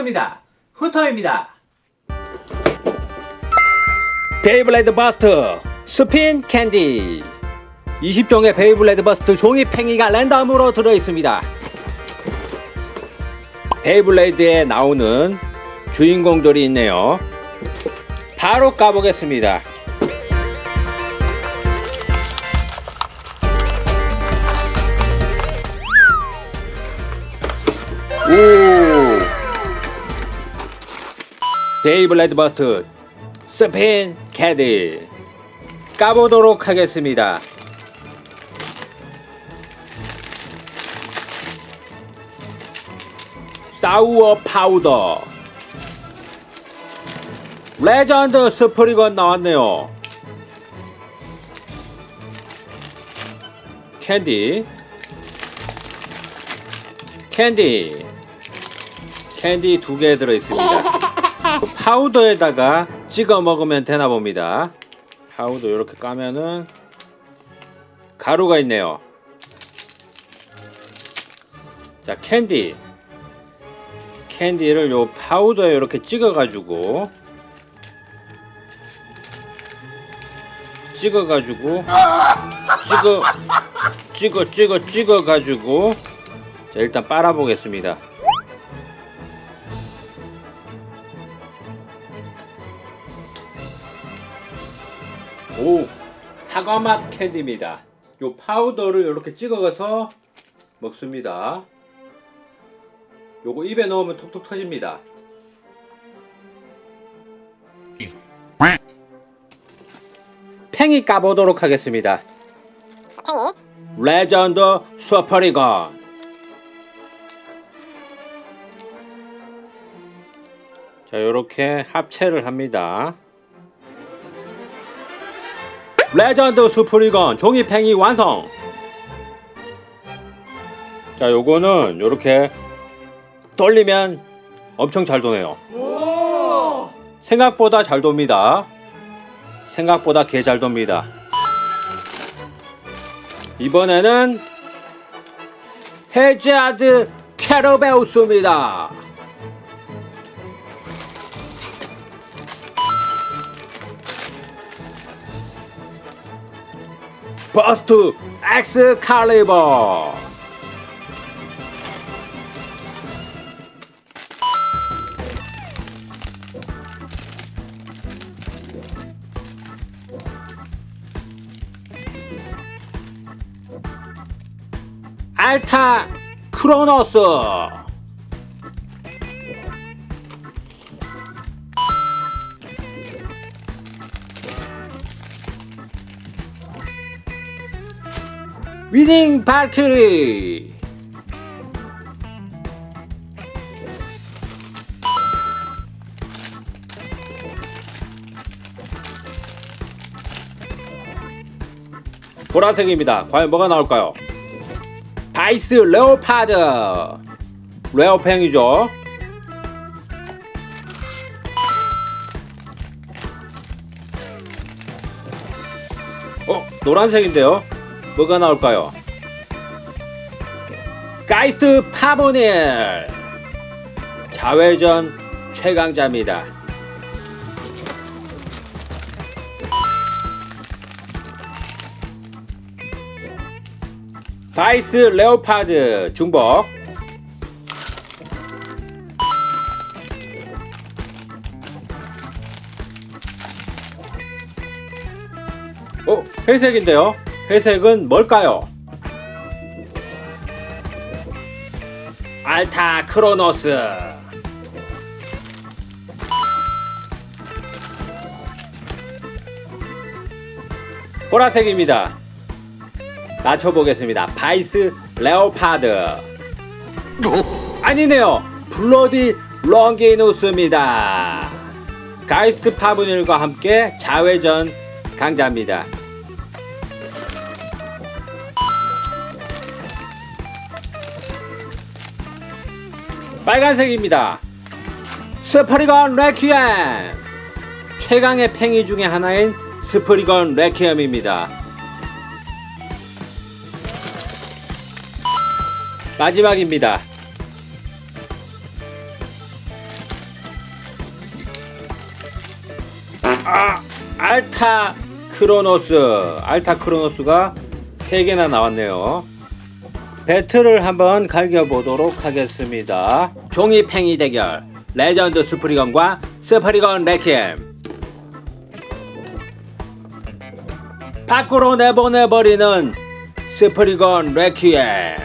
반갑습니다. 후터입니다. 베이블레이드 버스트 스핀 캔디. 20종의 베이블레이드 버스트 종이 팽이가 랜덤으로 들어있습니다. 베이블레이드에 나오는 주인공들이 있네요. 바로 까보겠습니다. 오 베이블레이드 버스트 스핀 캐디 까보도록 하겠습니다. 사우어 파우더 레전드 스프리건 나왔네요. 캔디 캔디 캔디 두 개 들어있습니다. 그 파우더에다가 찍어 먹으면 되나 봅니다. 파우더 이렇게 까면은 가루가 있네요. 자, 캔디. 캔디를 요 파우더에 이렇게 찍어 가지고 찍어 가지고 찍어 찍어 찍어 찍어 가지고 자, 일단 빨아 보겠습니다. 오 사과맛 캔디입니다. 요 파우더를 이렇게 찍어서 먹습니다. 요거 입에 넣으면 톡톡 터집니다. 팽이 까보도록 하겠습니다. 레전드 슈퍼리건 자 요렇게 합체를 합니다. 레전드 수프리건 종이팽이 완성. 자 요거는 요렇게 돌리면 엄청 잘 도네요. 생각보다 잘 돕니다. 생각보다 개 잘 돕니다. 이번에는 헤즈아드 캐러베우스입니다 버스트 엑스 칼리버. 알타 크로노스 위닝 발키리 보라색입니다. 과연 뭐가 나올까요? 바이스 레오파드 레오팽이죠. 어 노란색인데요. 뭐가 나올까요? 가이스트 파보닐 자회전 최강자입니다. 바이스 레오파드 중복 어 회색인데요 회색은 뭘까요? 알타 크로노스 보라색입니다. 맞춰보겠습니다. 바이스 레오파드 아니네요. 블러디 longinu스입니다. 가이스트 파브닐과 함께 자회전 강자입니다. 빨간색입니다. 스프리건 레퀴엠 최강의 팽이 중의 하나인 스프리건 레퀴엠입니다. 마지막입니다. 아, 알타 크로노스. 알타 크로노스가 3개나 나왔네요. 배틀을 한번 갈겨보도록 하겠습니다. 종이팽이 대결. 레전드 스프리건과 스프리건 레퀴엠. 밖으로 내보내버리는 스프리건 레퀴엠